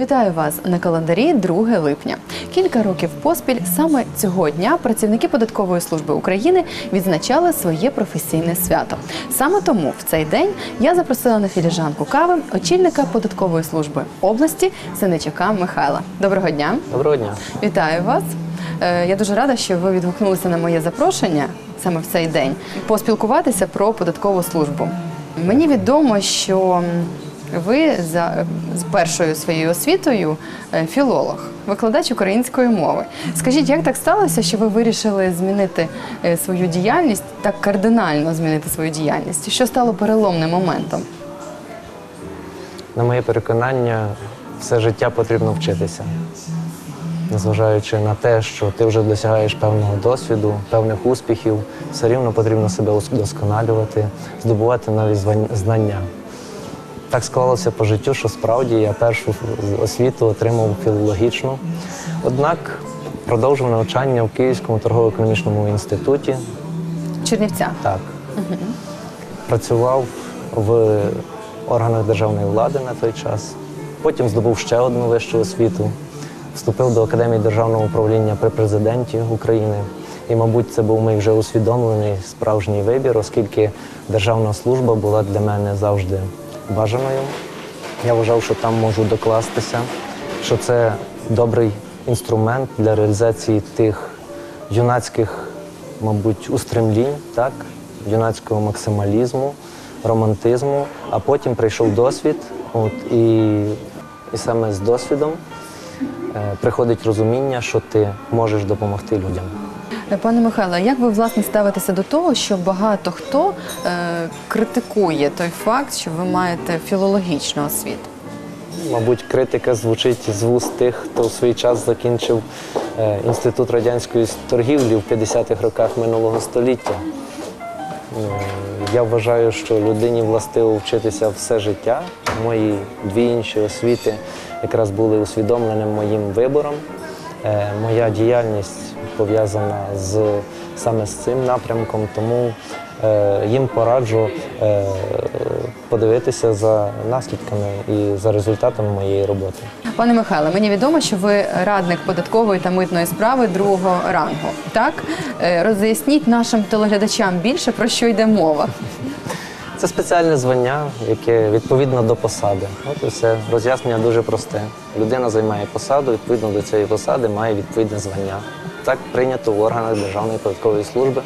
Вітаю вас на календарі 2 липня. Кілька років поспіль саме цього дня працівники податкової служби України відзначали своє професійне свято. Саме тому в цей день я запросила на філіжанку кави очільника податкової служби області Синичака Михайла. Доброго дня! Доброго дня. Вітаю вас. Е, Я дуже рада, що ви відгукнулися на моє запрошення саме в цей день поспілкуватися про податкову службу. Мені відомо, що ви за з першою своєю освітою е, філолог, викладач української мови. Скажіть, як так сталося, що ви вирішили змінити е, свою діяльність, так кардинально змінити свою діяльність? Що стало переломним моментом? На моє переконання, все життя потрібно вчитися. Незважаючи на те, що ти вже досягаєш певного досвіду, певних успіхів, все рівно потрібно себе удосконалювати, здобувати нові знання. Так склалося по життю, що справді я першу освіту отримав філологічну. Однак продовжив навчання в Київському торгово-економічному інституті, Чернівця. Так. Працював в органах державної влади на той час. Потім здобув ще одну вищу освіту. Вступив до Академії державного управління при президенті України. І, мабуть, це був мій вже усвідомлений справжній вибір, оскільки державна служба була для мене завжди бажаною. Я вважав, що там можу докластися, що це добрий інструмент для реалізації тих юнацьких, мабуть, устремлінь, так, юнацького максималізму, романтизму. А потім прийшов досвід, от, і, і саме з досвідом е, приходить розуміння, що ти можеш допомогти людям. Е, Пане Михайло, як ви власне ставитеся до того, що багато хто е, критикує той факт, що ви маєте філологічну освіту? Мабуть, критика звучить з вуст тих, хто в свій час закінчив е, інститут радянської торгівлі в 50-х роках минулого століття. Е, Я вважаю, що людині властиво вчитися все життя. Мої дві інші освіти якраз були усвідомленим моїм вибором. Е, Моя діяльність пов'язана з саме з цим напрямком, тому е, їм пораджу е, подивитися за наслідками і за результатами моєї роботи. Пане Михайло, мені відомо, що ви радник податкової та митної справи другого рангу. Так роз'ясніть нашим телеглядачам більше про що йде мова. Це спеціальне звання, яке відповідно до посади. От і все. Роз'яснення дуже просте. Людина займає посаду, відповідно до цієї посади має відповідне звання. Так прийнято в органах Державної податкової служби,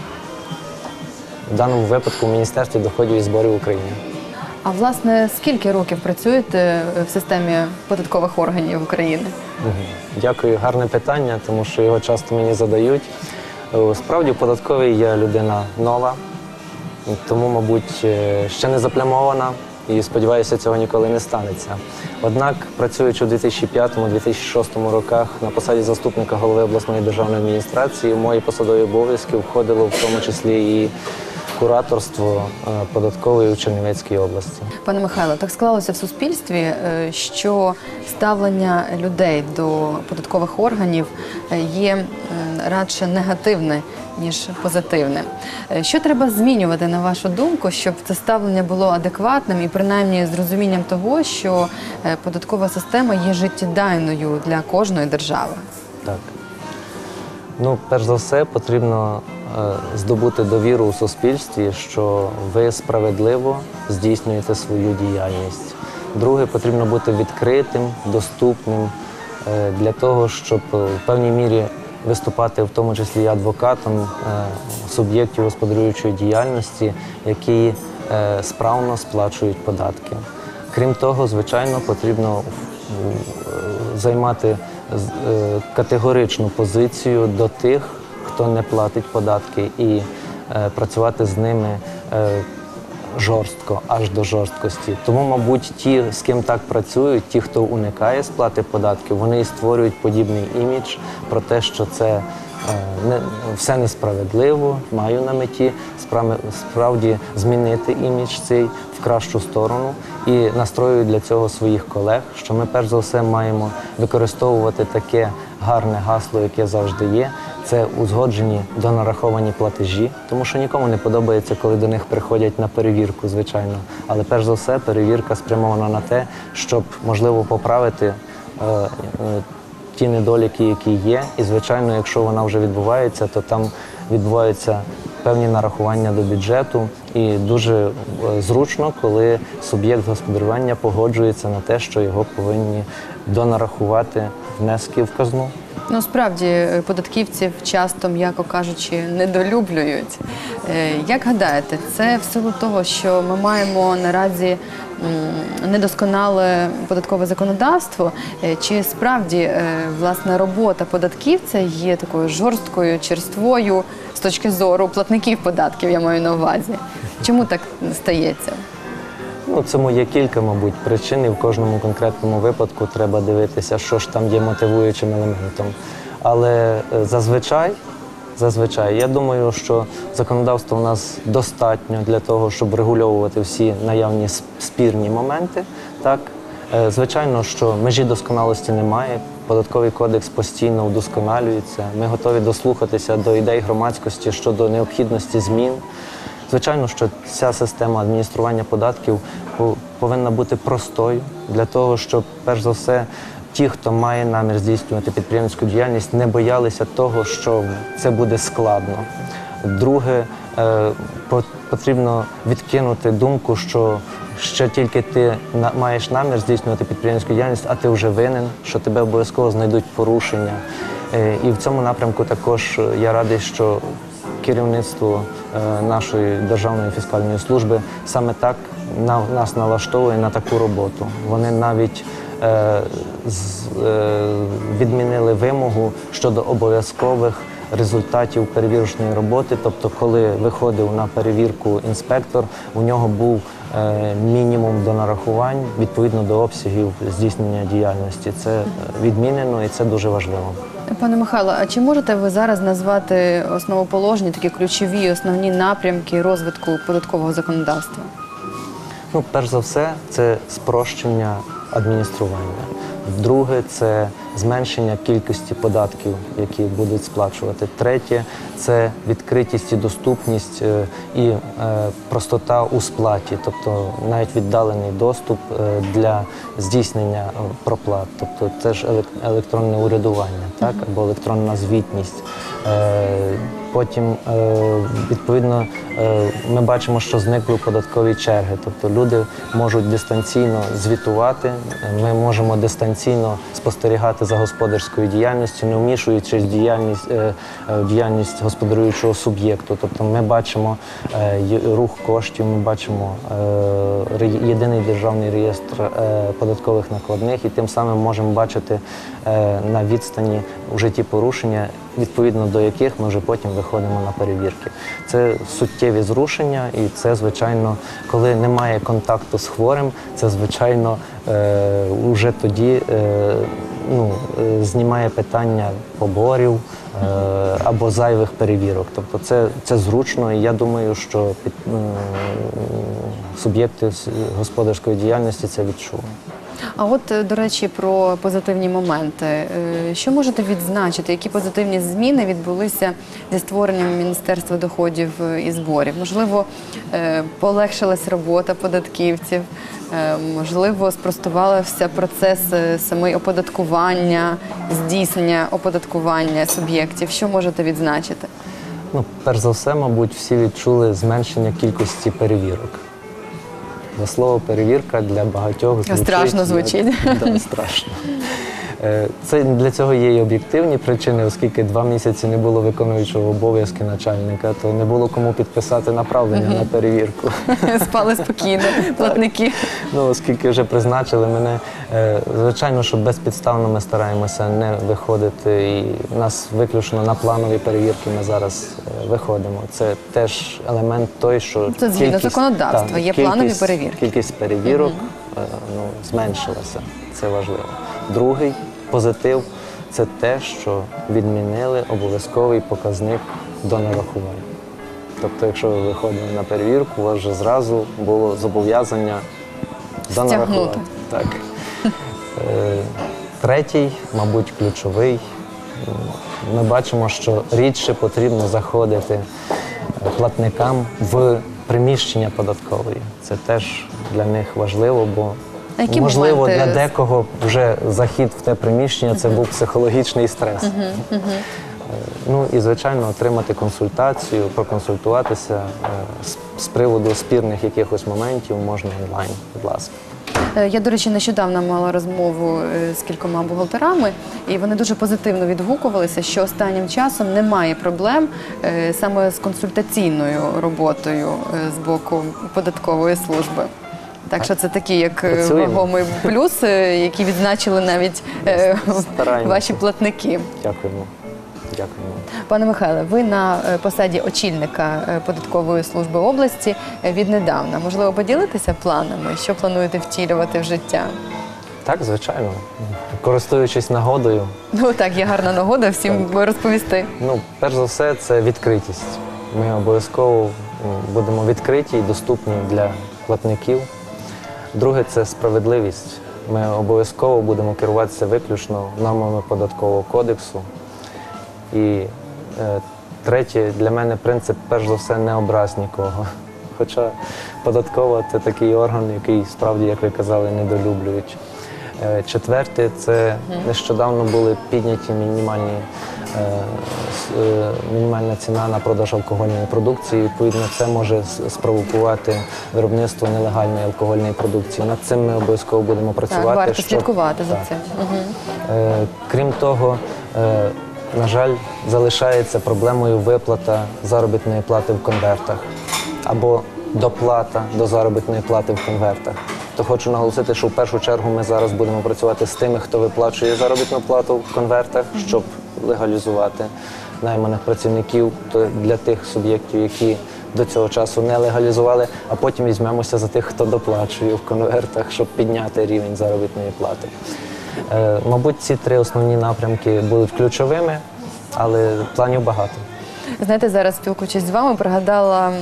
в даному випадку в Міністерстві доходів і зборів України. А власне, скільки років працюєте в системі податкових органів України? Дякую, гарне питання, тому що його часто мені задають. Е, Справді, в податковій я людина нова, тому, мабуть, е, ще не заплямована і сподіваюся, цього ніколи не станеться. Однак, працюючи у 2005-2006 роках на посаді заступника голови обласної державної адміністрації, в мої посадові обов'язки входило в тому числі і кураторство е, податкової у Чернівецькій області. Пане Михайло, так склалося в суспільстві, е, що ставлення людей до податкових органів є радше негативне ніж позитивне. Е, Що треба змінювати на вашу думку, щоб це ставлення було адекватним і принаймні з розумінням того, що е, податкова система є життєдайною для кожної держави? Так. Ну, перш за все, потрібно е, здобути довіру у суспільстві, що ви справедливо здійснюєте свою діяльність. Друге, потрібно бути відкритим, доступним для того, щоб в певній мірі виступати в тому числі адвокатом е, суб'єктів господарюючої діяльності, які е, справно сплачують податки. Крім того, звичайно, потрібно е, займати категоричну позицію до тих, хто не платить податки, і працювати з ними жорстко, аж до жорсткості. Тому, мабуть, ті, з ким так працюють, ті, хто уникає сплати податків, вони і створюють подібний імідж про те, що це е, не, все несправедливо, маю на меті справді змінити імідж цей в кращу сторону і настрою для цього своїх колег, що ми перш за все маємо використовувати таке гарне гасло, яке завжди є. Це узгоджені донараховані платежі, тому що нікому не подобається, коли до них приходять на перевірку, звичайно. Але перш за все, перевірка спрямована на те, щоб можливо поправити е, е, ті недоліки, які є. І, звичайно, якщо вона вже відбувається, то там відбуваються певні нарахування до бюджету. І дуже е, зручно, коли суб'єкт господарювання погоджується на те, що його повинні донарахувати внески в казну. Ну, справді, е, податківців часто, м'яко кажучи, недолюблюють. Е, Як гадаєте, це в силу того, що ми маємо наразі недосконале податкове законодавство, Е, чи справді власне робота податківця є такою жорсткою, черствою з точки зору платників податків, я маю на увазі? Чому так стається? Ну, цьому є кілька, мабуть, причин, і в кожному конкретному випадку треба дивитися, що ж там є мотивуючим елементом. Але е, зазвичай, зазвичай, я думаю, що законодавство у нас достатньо для того, щоб регульовувати всі наявні спірні моменти. Так, Е, звичайно, що межі досконалості немає. Податковий кодекс постійно вдосконалюється. Ми готові дослухатися до ідей громадськості щодо необхідності змін. Звичайно, що ця система адміністрування податків повинна бути простою для того, щоб перш за все ті, хто має намір здійснювати підприємницьку діяльність, не боялися того, що це буде складно. Друге, е, потрібно відкинути думку, що ще тільки ти маєш намір здійснювати підприємницьку діяльність, а ти вже винен, що тебе обов'язково знайдуть порушення. Е, І в цьому напрямку також е, я радий, що керівництво е, нашої державної фіскальної служби саме так на- нас налаштовує на таку роботу. Вони навіть е, е, відмінили вимогу щодо обов'язкових результатів перевірочної роботи. Тобто, коли виходив на перевірку інспектор, у нього був е, мінімум до нарахувань відповідно до обсягів здійснення діяльності. Це відмінено і це дуже важливо. Пане Михайло, а чи можете ви зараз назвати основоположні такі ключові основні напрямки розвитку податкового законодавства? Ну, перш за все, це спрощення адміністрування. Друге це зменшення кількості податків, які будуть сплачувати. Третє це відкритість і доступність е, і е, простота у сплаті, тобто навіть віддалений доступ е, для здійснення проплат. Тобто це ж елек- електронне урядування, так або електронна звітність. Потім, е, відповідно, е, ми бачимо, що зникли податкові черги. Тобто люди можуть дистанційно звітувати, ми можемо дистанційно спостерігати за господарською діяльністю, не вмішуючись в діяльність, е, діяльність господарюючого суб'єкту. Тобто ми бачимо рух коштів, ми бачимо єдиний державний реєстр податкових накладних і тим самим можемо бачити на відстані вже ті порушення, відповідно до яких ми вже потім виходимо на перевірки. Це суттєві зрушення, і це, звичайно, коли немає контакту з хворим, це звичайно е, вже тоді е, ну, е, знімає питання поборів е, або зайвих перевірок. Тобто це, це зручно, і я думаю, що під, суб'єкти господарської діяльності це відчули. А от, е, до речі, про позитивні моменти. Е, Що можете відзначити? Які позитивні зміни відбулися зі створенням Міністерства доходів е, і зборів? Можливо, полегшилась робота податківців, можливо, спростувався процес е, самої оподаткування, здійснення оподаткування суб'єктів. Що можете відзначити? Ну, перш за все, мабуть, всі відчули зменшення кількості перевірок. За слово перевірка для багатьох звучить. Страшно звучить. Да, страшно. Е, Це для цього є і об'єктивні причини, оскільки два місяці не було виконуючого обов'язки начальника, то не було кому підписати направлення на перевірку. Спали спокійно, платники. Ну, оскільки вже призначили мене, е, звичайно, що безпідставно ми стараємося не виходити. І нас виключно на планові перевірки ми зараз е, виходимо. Це теж елемент той, що Це згідно законодавства, є планові перевірки. Кількість перевірок ну, зменшилася. Це важливо. Другий позитив це те, що відмінили обов'язковий показник до нарахування. Тобто, якщо ви виходили на перевірку, у вас вже зразу було зобов'язання Стягнути. донарахувати. Так. Е, Третій, мабуть, ключовий. Ми бачимо, що рідше потрібно заходити платникам в приміщення податкової. Це теж для них важливо, бо які можливо, моменти для декого вже захід в те приміщення це був психологічний стрес. Е, Ну і звичайно отримати консультацію, проконсультуватися е, з, приводу спірних якихось моментів можна онлайн, будь ласка. Е, Я, до речі, нещодавно мала розмову з кількома бухгалтерами, і вони дуже позитивно відгукувалися, що останнім часом немає проблем саме з консультаційною роботою з боку податкової служби. Так що це такий як е, Працюємо. вагомий плюс, е, який відзначили навіть е, ваші платники. Дякуємо. Дякуємо. Пане Михайле, ви на посаді очільника податкової служби області віднедавна. Можливо, поділитися планами, що плануєте втілювати в життя? Так, звичайно. Користуючись нагодою, Ну так, є гарна нагода всім розповісти. ну, перш за все, це відкритість. Ми обов'язково будемо відкриті і доступні для платників. Друге це справедливість. Ми обов'язково будемо керуватися виключно нормами податкового кодексу. І е, третє, для мене принцип, перш за все, не образ нікого. Хоча податкова це такий орган, який справді, як ви казали, недолюблюють. Е, Четверте, це нещодавно були підняті мінімальні, е, е, мінімальна ціна на продаж алкогольної продукції. Відповідно, це може спровокувати виробництво нелегальної алкогольної продукції. Над цим ми обов'язково будемо працювати. Так, варто щоб- слідкувати за цим. Угу. Крім того, на жаль, залишається проблемою виплата заробітної плати в конвертах або доплата до заробітної плати в конвертах. То хочу наголосити, що в першу чергу ми зараз будемо працювати з тими, хто виплачує заробітну плату в конвертах, щоб легалізувати найманих працівників то для тих суб'єктів, які до цього часу не легалізували, а потім візьмемося за тих, хто доплачує в конвертах, щоб підняти рівень заробітної плати. Е, Мабуть, ці три основні напрямки будуть ключовими, але планів багато. Знаєте, зараз спілкуючись з вами, пригадала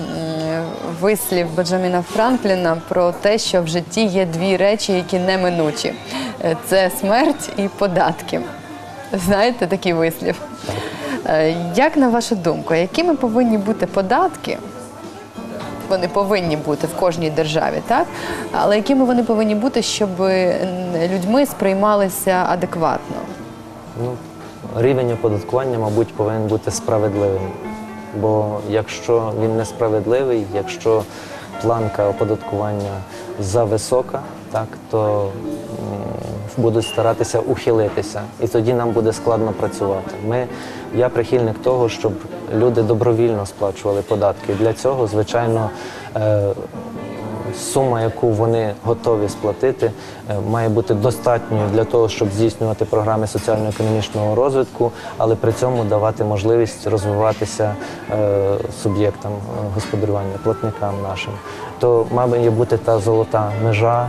вислів Бенджаміна Франкліна про те, що в житті є дві речі, які неминучі: Е, це смерть і податки. Знаєте такий вислів? Е, Як на вашу думку, якими повинні бути податки? Вони повинні бути в кожній державі, так? Але якими вони повинні бути, щоб людьми сприймалися адекватно? Ну, рівень оподаткування, мабуть, повинен бути справедливим. Бо якщо він несправедливий, якщо планка оподаткування зависока, так, то будуть старатися ухилитися. І тоді нам буде складно працювати. Ми, я прихильник того, щоб люди добровільно сплачували податки. Для цього, звичайно, е, сума, яку вони готові сплатити, е, має бути достатньою для того, щоб здійснювати програми соціально-економічного розвитку, але при цьому давати можливість розвиватися е, суб'єктам е, господарювання, платникам нашим. То має бути та золота межа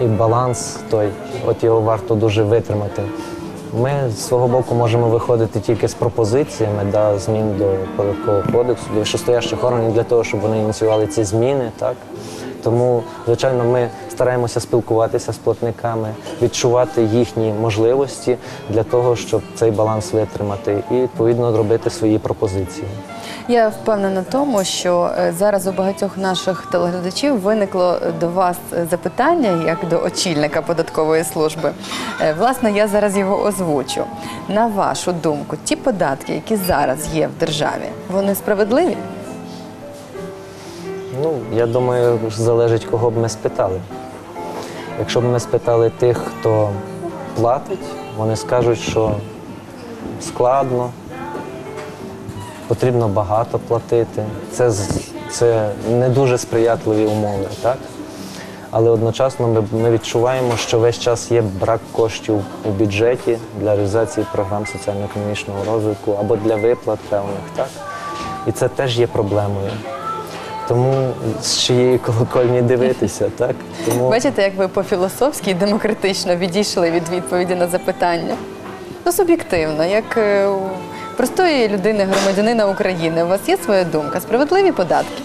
і баланс той, от його варто дуже витримати. Ми з свого боку можемо виходити тільки з пропозиціями да, змін до податкового кодексу, до вищостоящих органів для того, щоб вони ініціювали ці зміни. Так? Тому, звичайно, ми стараємося спілкуватися з платниками, відчувати їхні можливості для того, щоб цей баланс витримати і відповідно робити свої пропозиції. Я впевнена в тому, що е, зараз у багатьох наших телеглядачів виникло до вас е, запитання як до очільника податкової служби. Е, Власне, я зараз його озвучу. На вашу думку, ті податки, які зараз є в державі, вони справедливі? Ну, я думаю, залежить, кого б ми спитали. Якщо б ми спитали тих, хто платить, вони скажуть, що складно, потрібно багато платити. Це, це не дуже сприятливі умови, так? Але одночасно ми, ми відчуваємо, що весь час є брак коштів у бюджеті для реалізації програм соціально-економічного розвитку або для виплат певних, так? І це теж є проблемою. Тому з чиєї колокольні дивитися, так? Тому Бачите, як ви по-філософськи і демократично відійшли від відповіді на запитання? Ну, суб'єктивно, як е, простої людини, громадянина України, у вас є своя думка? Справедливі податки?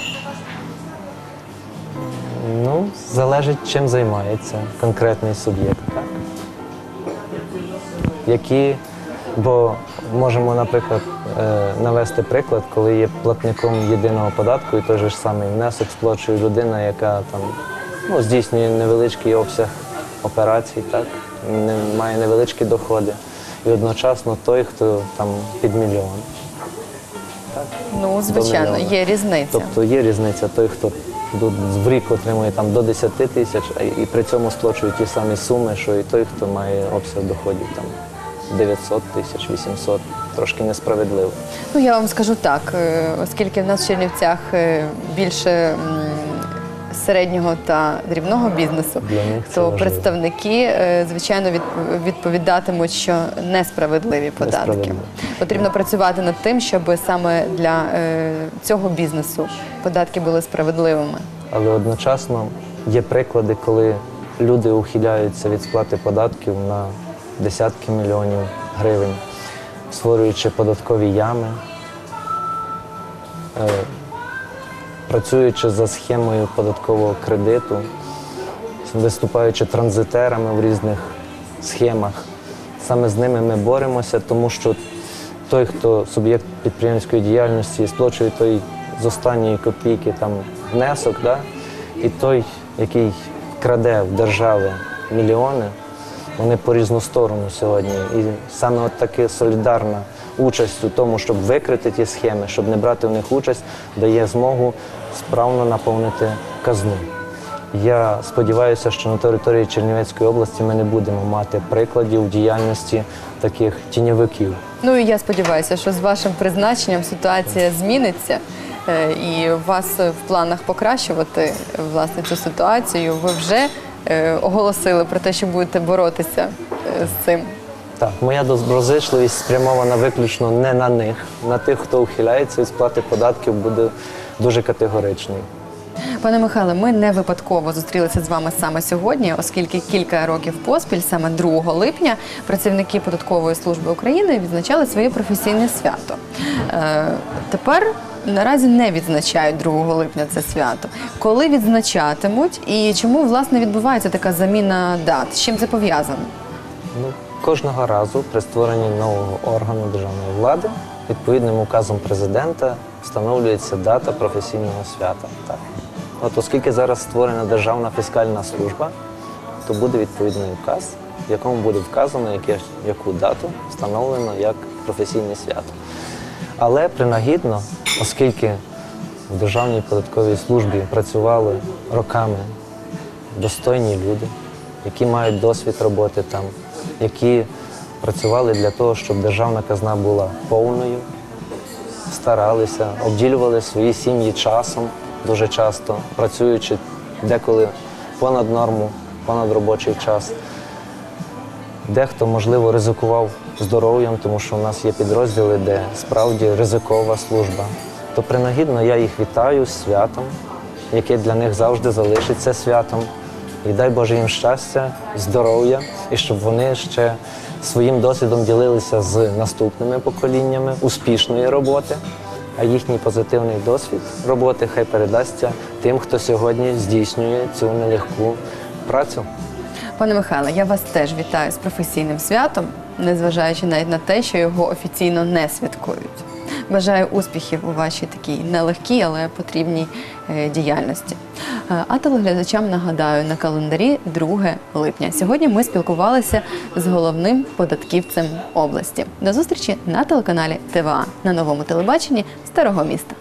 ну, залежить, чим займається конкретний суб'єкт, так? Які, бо можемо, наприклад, е, навести приклад, коли є платником єдиного податку і той же ж самий внесок сплачує людина, яка там ну, здійснює невеличкий обсяг операцій, так, не, має невеличкі доходи. І одночасно той, хто там під мільйон. Ну, звичайно, є різниця. Тобто є різниця той, хто в рік отримує там до 10 тисяч, і при цьому сплачує ті самі суми, що і той, хто має обсяг доходів там 900 тисяч, 800, трошки несправедливо. Ну, я вам скажу так, е, оскільки в нас в Чернівцях е, більше середнього та дрібного бізнесу, то представники, е, звичайно, від- відповідатимуть, що несправедливі податки. Несправедливо. Потрібно працювати над тим, щоб саме для цього бізнесу податки були справедливими. Але одночасно є приклади, коли люди ухиляються від сплати податків на десятки мільйонів гривень, створюючи податкові ями, е, працюючи за схемою податкового кредиту, виступаючи транзитерами в різних схемах. Саме з ними ми боремося, тому що той, хто суб'єкт підприємницької діяльності, сплачує той з останньої копійки там внесок, да? і той, який краде в держави мільйони, вони по різну сторону сьогодні. І саме от таки солідарна участь у тому, щоб викрити ті схеми, щоб не брати в них участь, дає змогу справно наповнити казну. Я сподіваюся, що на території Чернівецької області ми не будемо мати прикладів діяльності таких тіньовиків. Ну і я сподіваюся, що з вашим призначенням ситуація зміниться. е, І у вас в планах покращувати власне цю ситуацію. Ви вже оголосили про те, що будете боротися е, з цим. Так, моя доброзичливість спрямована виключно не на них, на тих, хто ухиляється від сплати податків, буде дуже категоричний. Пане Михайле, ми не випадково зустрілися з вами саме сьогодні, оскільки кілька років поспіль, саме 2 липня, працівники податкової служби України відзначали своє професійне свято. Е, тепер наразі не відзначають 2 липня це свято. Коли відзначатимуть і чому власне відбувається така заміна дат? З чим це пов'язано? Ну, кожного разу при створенні нового органу державної влади відповідним указом президента встановлюється дата професійного свята. Так. От оскільки зараз створена Державна фіскальна служба, то буде відповідний указ, в якому буде вказано, яке, яку дату встановлено як професійне свято. Але принагідно, оскільки в Державній податковій службі працювали роками достойні люди, які мають досвід роботи там, які працювали для того, щоб державна казна була повною, старалися, обділювали свої сім'ї часом дуже часто, працюючи деколи понад норму, понад робочий час. Дехто, можливо, ризикував здоров'ям, тому що у нас є підрозділи, де справді ризикова служба. То принагідно я їх вітаю з святом, яке для них завжди залишиться святом. І дай Боже їм щастя, здоров'я, і щоб вони ще своїм досвідом ділилися з наступними поколіннями успішної роботи, а їхній позитивний досвід роботи хай передасться тим, хто сьогодні здійснює цю нелегку працю. Пане Михайле, я вас теж вітаю з професійним святом, незважаючи навіть на те, що його офіційно не святкують. Бажаю успіхів у вашій такій нелегкій, але потрібній е, діяльності. Е, А телеглядачам нагадаю на календарі 2 липня. Сьогодні ми спілкувалися з головним податківцем області. До зустрічі на телеканалі ТВА на новому телебаченні Старого міста.